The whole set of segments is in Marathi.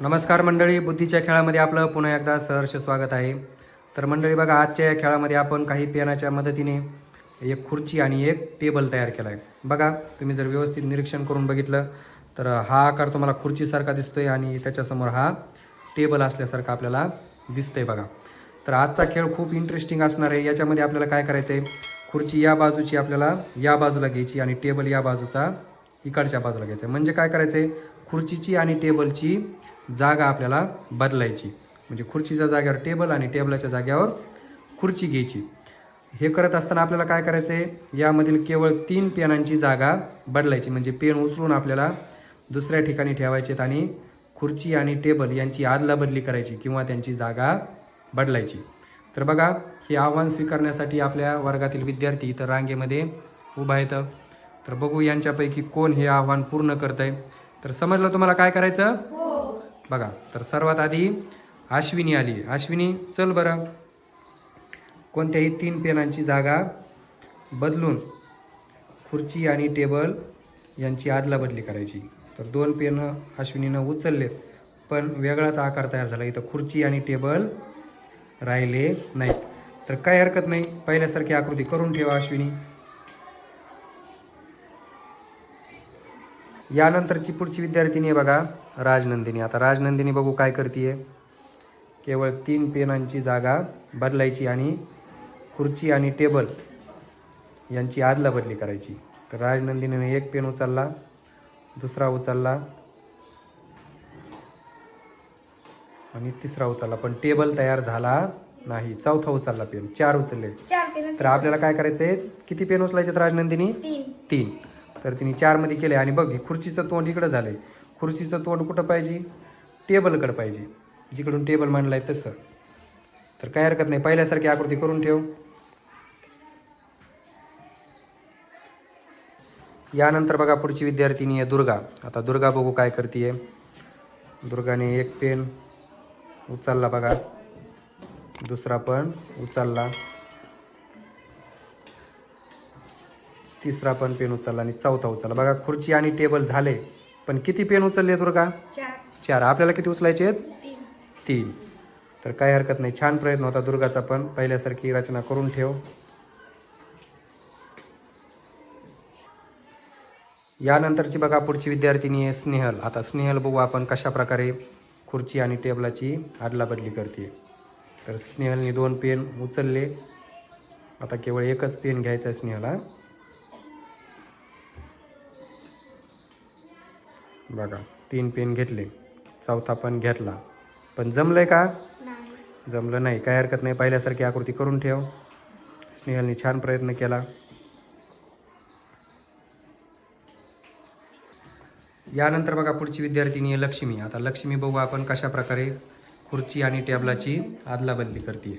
नमस्कार मंडळी बुद्धीच्या खेळामध्ये आपलं पुन्हा एकदा सहर्ष स्वागत आहे. तर मंडळी बघा आजच्या या खेळामध्ये आपण काही पेनाच्या मदतीने एक खुर्ची आणि एक टेबल तयार केला आहे बघा तुम्ही जर व्यवस्थित निरीक्षण करून बघितलं तर हा आकार तुम्हाला खुर्चीसारखा दिसतोय आणि त्याच्यासमोर हा टेबल असल्यासारखा आपल्याला दिसतंय बघा. तर आजचा खेळ खूप इंटरेस्टिंग असणार आहे. याच्यामध्ये आपल्याला काय करायचं आहे खुर्ची या बाजूची आपल्याला या बाजूला घ्यायची आणि टेबल या बाजूचा इकडच्या बाजूला घ्यायचं आहे म्हणजे काय करायचं आहे खुर्चीची आणि टेबलची जागा आपल्याला बदलायची. म्हणजे खुर्चीच्या जागेवर टेबल आणि टेबलाच्या जागेवर खुर्ची घ्यायची. हे करत असताना आपल्याला काय करायचं आहे यामधील केवळ तीन पेनांची जागा बदलायची. म्हणजे पेन उचलून आपल्याला दुसऱ्या ठिकाणी ठेवायचेत आणि खुर्ची आणि टेबल यांची आदलाबदली करायची किंवा त्यांची जागा बदलायची. तर बघा हे आव्हान स्वीकारण्यासाठी आपल्या वर्गातील विद्यार्थी इथं रांगेमध्ये उभा येतं तर बघू यांच्यापैकी कोण हे आव्हान पूर्ण करत आहे तर समजलं तुम्हाला काय करायचं? बघा तर सर्वात आधी अश्विनी आली. अश्विनी चल बरं. कोणत्याही तीन पेनांची जागा बदलून खुर्ची आणि टेबल यांची आदलाबदली करायची. तर दोन पेनं अश्विनीनं उचललेत पण वेगळाच आकार तयार झाला. इथं खुर्ची आणि टेबल राहिले नाहीत. तर काय हरकत नाही. पहिल्यासारखी आकृती करून ठेवा अश्विनी. यानंतरची पुढची विद्यार्थिनी आहे बघा राजनंदिनी. आता राजनंदिनी बघू काय करते केवळ तीन पेनांची जागा बदलायची आणि खुर्ची आणि टेबल यांची आदलाबदली करायची. तर राजनंदिनीने एक पेन उचलला दुसरा उचलला आणि तिसरा उचलला. पण टेबल तयार झाला नाही चौथा उचलला पेन. चार उचलले. तर आपल्याला काय करायचं आहे किती पेन उचलायचे राजनंदिनी? तीन. तीन. तर तिने चारमध्ये केले आणि बघ हे खुर्चीचं तोंड इकडं झालं आहे खुर्चीचं तोंड कुठं पाहिजे? टेबलकडं पाहिजे. जिकडून टेबल मांडलं आहे तसं. तर काय हरकत नाही. पहिल्यासारखी आकृती करून ठेव. यानंतर बघा पुढची विद्यार्थिनी आहे दुर्गा. आता दुर्गा बघू काय करते दुर्गाने एक पेन उचलला बघा. दुसरा पण उचलला. तिसरा पण पेन उचलला आणि चौथा उचलला. बघा खुर्ची आणि टेबल झाले पण किती पेन उचलले दुर्गा? चार. चार. आपल्याला किती उचलायचे आहेत? तीन. तीन. तर काही हरकत नाही. छान प्रयत्न होता दुर्गाचा पण. पहिल्यासारखी रचना करून ठेव. यानंतरची बघा पुढची विद्यार्थिनी आहे स्नेहल. आता स्नेहल बघू आपण कशा प्रकारे खुर्ची आणि टेबलाची आदलाबदली करते. तर स्नेहलने दोन पेन उचलले. आता केवळ एकच पेन घ्यायचा आहे स्नेहला बघा तीन पेन घेतले. चौथा पण घेतला. पण जमलंय का? नाही. जमलं नाही. काय हरकत नाही. पहिल्यासारखी आकृती करून ठेव. स्नेहलने छान प्रयत्न केला. यानंतर बघा पुढची विद्यार्थिनी आहे लक्ष्मी. आता लक्ष्मी बघू आपण कशा प्रकारे खुर्ची आणि टेबलाची आदलाबदली करते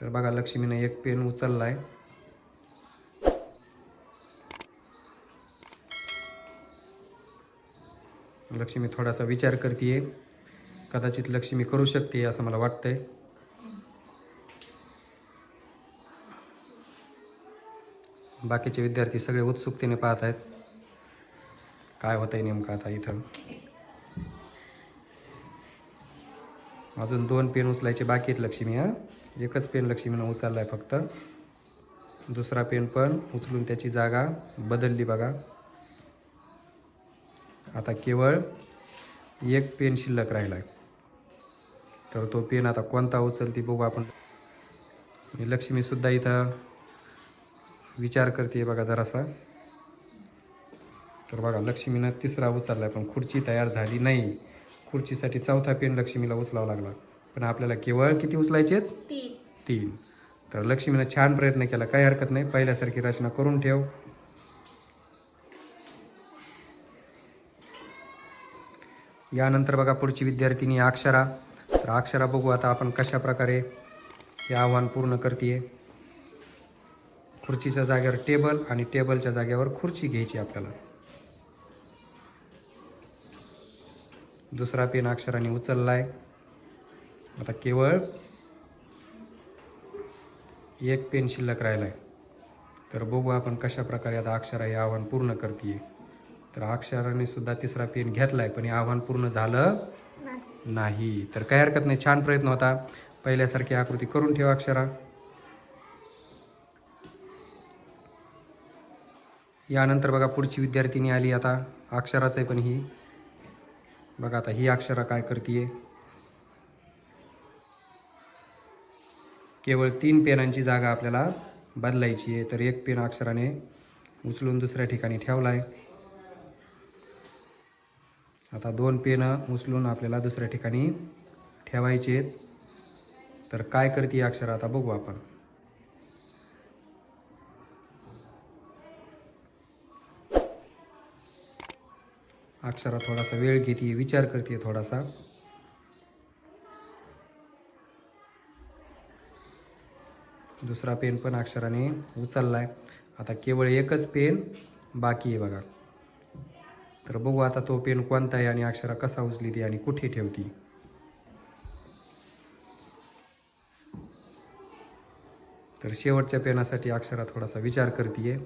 तर बघा लक्ष्मीने एक पेन उचललाय. लक्ष्मी थोडासा विचार करते कदाचित लक्ष्मी करू शकते असं मला वाटतंय. बाकीचे विद्यार्थी सगळे उत्सुकतेने पाहत आहेत. काय होतंय नेमकं आता इथं? अजून दोन पेन उचलायचे बाकी आहेत लक्ष्मी हां? एकच पेन लक्ष्मीनं उचलला आहे फक्त. दुसरा पेन पण उचलून त्याची जागा बदलली बघा. आता केवळ एक पेन शिल्लक राहिला आहे तर तो पेन आता कोणता उचलती बघू आपण. लक्ष्मीसुद्धा इथं विचार करते बघा जरासा. तर बघा लक्ष्मीनं तिसरा उचलला आहे पण खुर्ची तयार झाली नाही. खुर्चीसाठी चौथा पेन लक्ष्मीला उचलावा लागला. पण आपल्याला केवळ किती उचलायचे तीन. तर लक्ष्मीनं छान प्रयत्न केला काही हरकत नाही. पहिल्यासारखी रचना करून ठेव. यानंतर बघा पुढची विद्यार्थिनी अक्षरा. तर अक्षरा बघू आता आपण कशा प्रकारे हे आव्हान पूर्ण करते खुर्चीच्या जागेवर टेबल आणि टेबलच्या जागेवर खुर्ची घ्यायची आपल्याला. दुसरा पेन अक्षराने उचललाय. आता केवळ एक पेन शिल्लक राहिला आहे तर बघू आपण कशा प्रकारे आता अक्षरा हे आव्हान पूर्ण करते तर अक्षराने सुद्धा तिसरा पेन घेतलाय पण हे आव्हान पूर्ण झालं नाही. तर काही हरकत नाही छान प्रयत्न होता. पहिल्यासारखी आकृती करून ठेवा अक्षरा. यानंतर बघा पुढची विद्यार्थिनी आली आता. अक्षराचं आहे पण ही. बघा आता ही अक्षरा काय करते केवळ तीन पेनांची जागा आपल्याला बदलायची आहे. तर एक पेन अक्षराने उचलून दुसऱ्या ठिकाणी ठेवला आहे आता दोन पेनं उचलून आपल्याला दुसऱ्या ठिकाणी ठेवायचे आहेत. तर काय करते अक्षर आता बघू आपण. अक्षरा थोडासा वेळ घेते विचार करते थोडासा. दुसरा पेन पण अक्षराने उचललाय. आता केवळ एकच पेन बाकी आहे बघा. तर बघू आता तो पेन कोणता आहे आणि अक्षरा कसा उचली ती आणि कुठे ठेवती. तर शेवटच्या पेनासाठी अक्षरा थोडासा विचार करते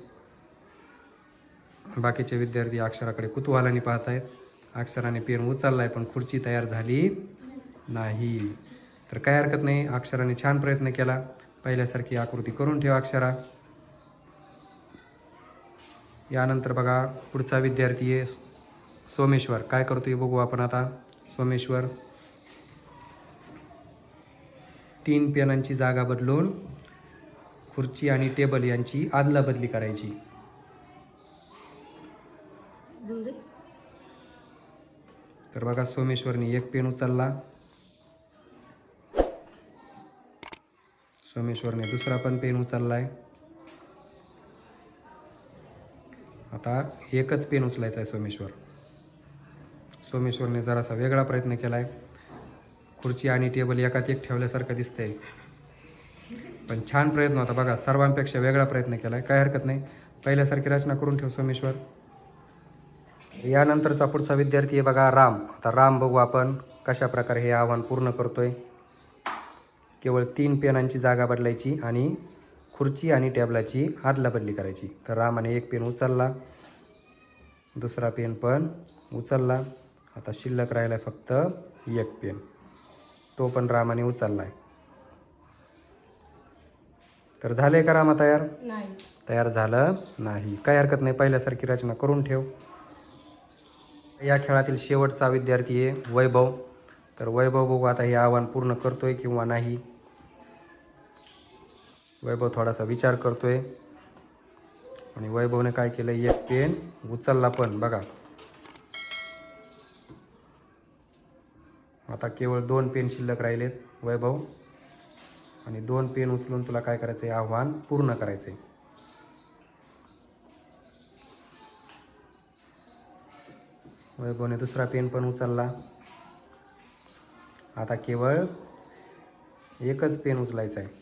बाकीचे विद्यार्थी अक्षराकडे कुतूहलाने पाहत आहेत अक्षराने पेन उचललाय पण खुर्ची तयार झाली नाही. तर काय हरकत नाही अक्षराने छान प्रयत्न केला. पहिल्यासारखी आकृती करून ठेवा अक्षरा. यानंतर बघा पुढचा विद्यार्थी आहे. सोमेश्वर काय करतोय बघू आपण आता? सोमेश्वर. तीन पेनांची जागा बदलून खुर्ची आणि टेबल यांची आदला बदली करायची. तर बघा सोमेश्वरने एक पेन उचलला. सोमेश्वरने दुसरा पण पेन उचललाय. आता एकच पेन उचलायचा आहे सोमेश्वर. सोमेश्वरने जरासा वेगळा प्रयत्न केला आहे खुर्ची आणि टेबल एकात एक ठेवल्यासारखं दिसतंय. पण छान प्रयत्न होता बघा सर्वांपेक्षा वेगळा प्रयत्न केला आहे काय हरकत नाही. पहिल्यासारखी रचना करून ठेव सोमेश्वर. यानंतरचा पुढचा विद्यार्थी आहे बघा राम. आता राम बघू आपण कशा प्रकारे हे आव्हान पूर्ण करतोय. केवळ तीन पेनांची जागा बदलायची आणि खुर्ची आणि टेबलाची आदला बदली करायची. तर रामाने एक पेन उचलला. दुसरा पेन पण उचलला. आता शिल्लक राहिला फक्त एक पेन तो पण रामाने उचललाय. तर झाले का रामा तयार? नाही. तयार झालं नाही. काही हरकत नाही पहिल्यासारखी रचना करून ठेव. या खेळातील शेवटचा विद्यार्थी आहे वैभव. तर वैभव बघू आता हे आव्हान पूर्ण करतोय किंवा नाही. वैभव थोडासा विचार करतोय. आणि वैभवने काय केलं एक पेन उचलला पण. बघा. आता केवळ दोन पेन शिल्लक राहिलेत वैभव. आणि दोन पेन उचलून तुला काय करायचं आहे आव्हान पूर्ण करायचं आहे वैभवने दुसरा पेन पण उचलला. आता केवळ एकच पेन उचलायचा आहे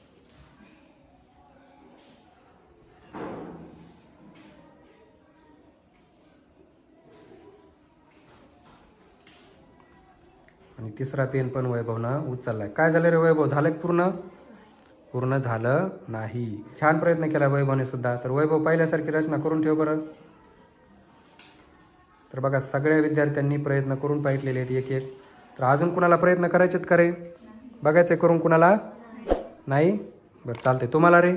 आणि तिसरा पेन पण वैभवनं उचललाय. काय झालं रे वैभव? झालं पूर्ण? पूर्ण झालं नाही. छान प्रयत्न केला वैभवने सुद्धा. तर वैभव पहिल्यासारखी रचना करून ठेव बरं. तर बघा सगळ्या विद्यार्थ्यांनी प्रयत्न करून पाहिलेले आहेत एक एक तर अजून कुणाला प्रयत्न करायचेत का रे? बघायचे करून कुणाला? नाही? बरं चालते तुम्हाला रे?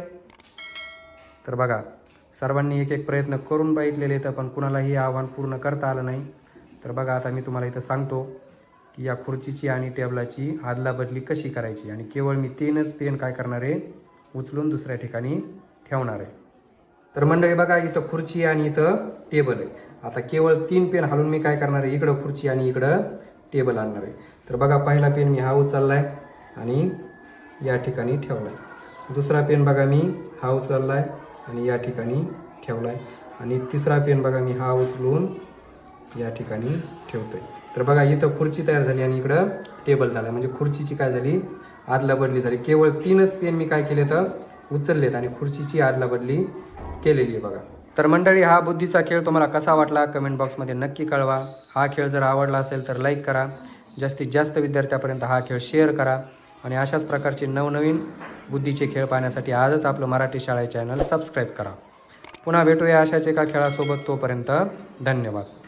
तर बघा सर्वांनी एक एक प्रयत्न करून बघितलेले आहेत पण कुणालाही आव्हान पूर्ण करता आलं नाही. तर बघा आता मी तुम्हाला इथं सांगतो. की या खुर्चीची आणि टेबलाची आदलाबदली कशी करायची? आणि केवळ मी तीनच पेन काय करणार आहे? उचलून दुसऱ्या ठिकाणी ठेवणार आहे. तर मंडळी बघा इथं खुर्ची आणि इथं टेबल आहे. आता केवळ तीन पेन हालून मी काय करणार आहे? इकडं खुर्ची आणि इकडं टेबल आणणार आहे. तर बघा पहिला पेन मी हा उचललाय आणि या ठिकाणी ठेवलाय. दुसरा पेन बघा मी हा उचललाय आणि या ठिकाणी ठेवलाय. आणि तिसरा पेन बघा मी हा उचलून या ठिकाणी ठेवतोय. तर बघा इथं खुर्ची तयार झाली आणि इकडं टेबल झाला. म्हणजे खुर्चीची काय झाली? आदला बदली झाली. केवळ तीनच पेन मी काय केले तर उचललेत आणि खुर्चीची आदला बदली केलेली आहे बघा. तर मंडळी हा बुद्धीचा खेळ तुम्हाला कसा वाटला? कमेंट बॉक्समध्ये नक्की कळवा. हा खेळ जर आवडला असेल तर लाईक करा. जास्तीत जास्त विद्यार्थ्यापर्यंत हा खेळ शेअर करा. आणि अशाच प्रकारचे नवनवीन बुद्धीचे खेळ पाहण्यासाठी आजच आपलं मराठी शाळा चॅनल सबस्क्राईब करा. पुन्हा भेटूया अशाच एका खेळासोबत. तोपर्यंत धन्यवाद.